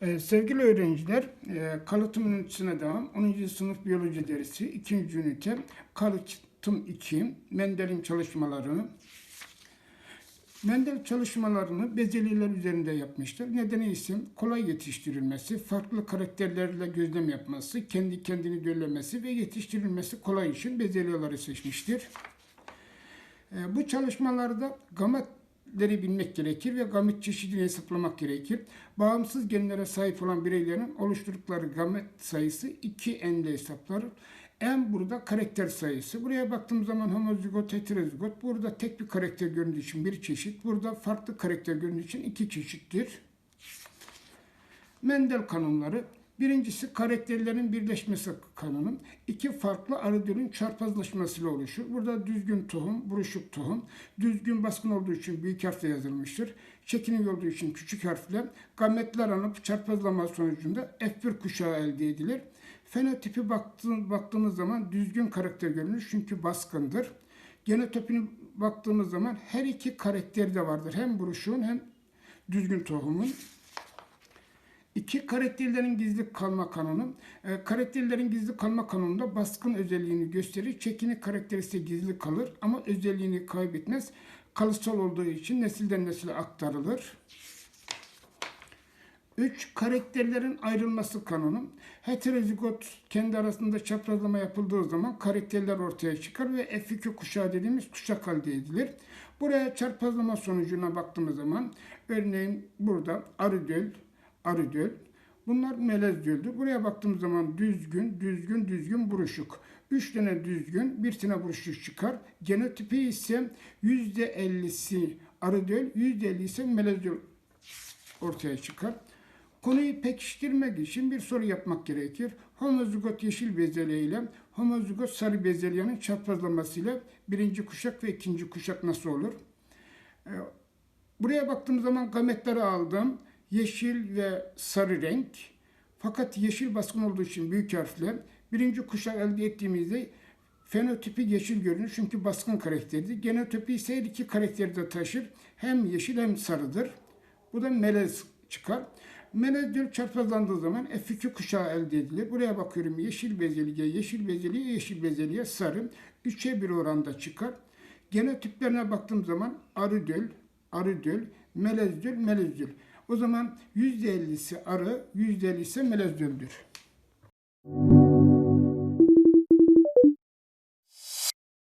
Sevgili öğrenciler, e, kalıtım ünitesine devam. 10. sınıf biyoloji dersi 2. ünite kalıtım 2 Mendel'in çalışmalarını Mendel çalışmalarını bezelyeler üzerinde yapmıştır. Nedeni ise kolay yetiştirilmesi, farklı karakterlerle gözlem yapması, kendi kendini döllemesi ve yetiştirilmesi kolay için bezelyeleri seçmiştir. E, Bu çalışmalarda gametleri bilmek gerekir ve gamet çeşidini hesaplamak gerekir. Bağımsız genlere sahip olan bireylerin oluşturdukları gamet sayısı 2 n'de hesaplanır. En burada karakter sayısı. Buraya baktığımız zaman homozigot, heterozigot. Burada tek bir karakter göründüğü için bir çeşit. Burada farklı karakter göründüğü için iki çeşittir. Mendel kanunları. Birincisi karakterlerin birleşmesi kanunu. İki farklı arıdölün çarpazlaşmasıyla oluşur. Burada düzgün tohum, buruşuk tohum. Düzgün baskın olduğu için büyük harfle yazılmıştır. Çekinik olduğu için küçük harfle gametler alınıp çarpazlama sonucunda F1 kuşağı elde edilir. Fenotipi baktığın, zaman düzgün karakter görünür çünkü baskındır. Genotipine baktığımız zaman her iki karakter de vardır. Hem buruşuğun hem düzgün tohumun. İki karakterlerin gizli kalma kanunu. E, karakterlerin gizli kalma kanununda baskın özelliğini gösterir. Çekinik karakter ise gizli kalır ama özelliğini kaybetmez. Kalıtsal olduğu için nesilden nesile aktarılır. 3. Karakterlerin ayrılması kanunu. Heterozigot kendi arasında çaprazlama yapıldığı zaman karakterler ortaya çıkar ve F2 kuşağı dediğimiz kuşak elde edilir. Buraya çarpazlama sonucuna baktığımız zaman örneğin burada arıdöl, arıdöl. Bunlar melez döldür. Buraya baktığımız zaman düzgün, düzgün, düzgün, buruşuk. Üç tane düzgün, bir tane buruşuk çıkar. Genotipi ise %50'si arıdöl, %50 ise melez döl ortaya çıkar. Konuyu pekiştirmek için bir soru yapmak gerekir. Homozigot yeşil bezelye ile homozigot sarı bezelyenin çaprazlamasıyla birinci kuşak ve ikinci kuşak nasıl olur? Ee, Buraya baktığım zaman gametleri aldım. Yeşil ve sarı renk. Fakat yeşil baskın olduğu için büyük harfle birinci kuşak elde ettiğimizde fenotipi yeşil görünür çünkü baskın karakterdir. Genotipi ise her iki karakteri de taşır. Hem yeşil hem sarıdır. Bu da melez çıkar. Melez diyor çarpazlandığı zaman F2 kuşağı elde edilir. Buraya bakıyorum yeşil bezelye, yeşil bezelye, yeşil bezelye, sarı. 3'e 1 oranda çıkar. Genotiplerine baktığım zaman arıdöl, arıdöl, melezdöl, melezdöl. O zaman %50'si arı, %50'si melezdöldür.